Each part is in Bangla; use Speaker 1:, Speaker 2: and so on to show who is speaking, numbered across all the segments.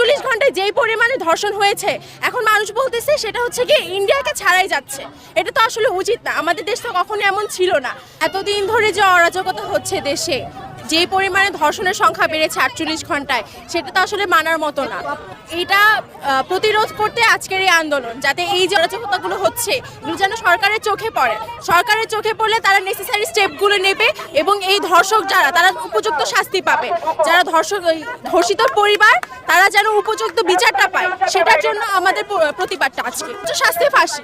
Speaker 1: আটচল্লিশ ঘন্টায় যেই পরিমাণে ধর্ষণ হয়েছে, এখন মানুষ বলতেছে সেটা হচ্ছে কি ইন্ডিয়াকে ছাড়াই যাচ্ছে। এটা তো আসলে উচিত না। আমাদের দেশ তো কখনো এমন ছিল না। এতদিন ধরে যে অরাজকতা হচ্ছে দেশে যেই পরিমাণে ধর্ষণের সংখ্যা বেড়েছে আটচল্লিশ ঘন্টায়, সেটা তো আসলে মানার মতো না। এটা প্রতিরোধ করতে আজকের এই আন্দোলন, যাতে এই যে অরাজকতাগুলো হচ্ছে, এগুলো যেন সরকারের চোখে পড়ে। সরকারের চোখে পড়লে তারা নেসেসারি স্টেপগুলো নেবে এবং এই ধর্ষক যারা, তারা উপযুক্ত শাস্তি পাবে। যারা ধর্ষক ধর্ষিত পরিবার, তারা যেন উপযুক্ত বিচারটা পায় জন্য আমাদের প্রতিবাদটা আজকে। শাস্তি, ফাঁসি।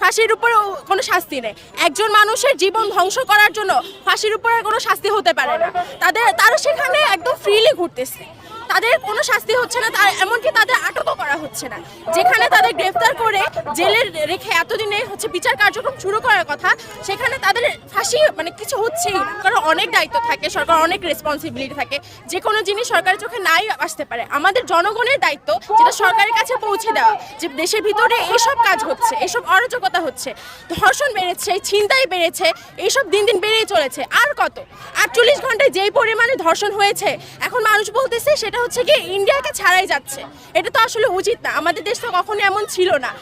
Speaker 1: ফাঁসির উপরে কোনো শাস্তি নেই। একজন মানুষের জীবন ধ্বংস করার জন্য ফাঁসির উপরে কোনো শাস্তি হতে পারে না। তাদের, তারা সেখানে একদম ফ্রিলি ঘুরতেছে। তাদের কোনো শাস্তি হচ্ছে না, তার এমনকি তাদের আটকও করা হচ্ছে না। যেখানে তাদের গ্রেফতার করে জেলে রেখে এতদিনে হচ্ছে বিচার কার্যক্রম শুরু করার কথা, সেখানে তাদের ফাঁসি মানে কিছু হচ্ছেই। কারণ অনেক দায়িত্ব থাকে, সরকার অনেক রেসপন্সিবিলিটি থাকে। যে কোনো জিনিস সরকারের চোখে নাই আসতে পারে। আমাদের জনগণের দায়িত্ব যেটা সরকারের কাছে পৌঁছে দেওয়া, যে দেশের ভিতরে এসব কাজ হচ্ছে এসব অরাজকতা হচ্ছে, ধর্ষণ বেড়েছে, ছিনতাই বেড়েছে, এইসব দিন দিন বেড়েই চলেছে। আর কত? আটচল্লিশ ঘন্টায় যেই পরিমাণে ধর্ষণ হয়েছে, এখন মানুষ বলতেছে সেটা হচ্ছে কি ইন্ডিয়াকে ছাড়াই যাচ্ছে। এটা তো আসলে উচিত না। আমাদের দেশ তো কখনো এমন ছিল না।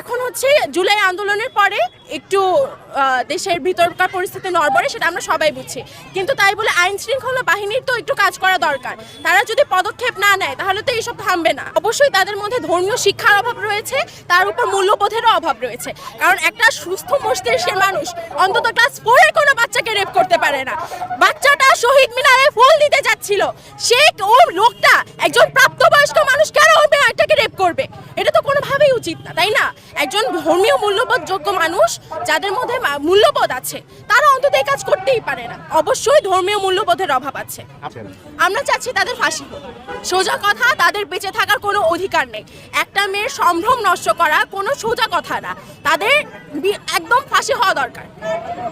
Speaker 1: এখন হচ্ছে জুলাই আন্দোলনের পরে একটু দেশের ভিতরকার পরিস্থিতি নড়বড়ে সেটা আমরা সবাই বুঝছি। কিন্তু তাই বলে আইন শৃঙ্খলা বাহিনীর তো একটু কাজ করা দরকার। তারা যদি পদক্ষেপ না নেয়, তাহলে তো এইসব থামবে না। অবশ্যই তাদের মধ্যে ধর্মীয় শিক্ষার অভাব রয়েছে, তার উপর মূল্যবোধেরও অভাব রয়েছে। কারণ একটা সুস্থ মস্তিষ্কের মানুষ অন্তত ক্লাস ফোরের কোনো বাচ্চাকে রেপ করতে পারে না। বাচ্চাটা শহীদ মিনারে ফুল দিতে যাচ্ছিল। সে ও লোকটা একজন প্রাপ্তবয়স্ক মানুষ কেন ওই মেয়েটাকে রেপ করবে এটা তো কোনোভাবেই উচিত না তাই না? একজন ধর্মীয় মূল্যবোধ যোগ্য মানুষ যাদের মধ্যে মূল্যবোধ আছে তারা অন্তত এই কাজ করতেই পারে না। অবশ্যই ধর্মীয় মূল্যবোধের অভাব আছে। আমরা চাচ্ছি তাদের ফাঁসি হোক। সোজা কথা তাদের বেঁচে থাকার কোনো অধিকার নেই। একটা মেয়ের সম্ভ্রম নষ্ট করা কোনো সোজা কথা না। তাদের একদম ফাঁসি হওয়া দরকার।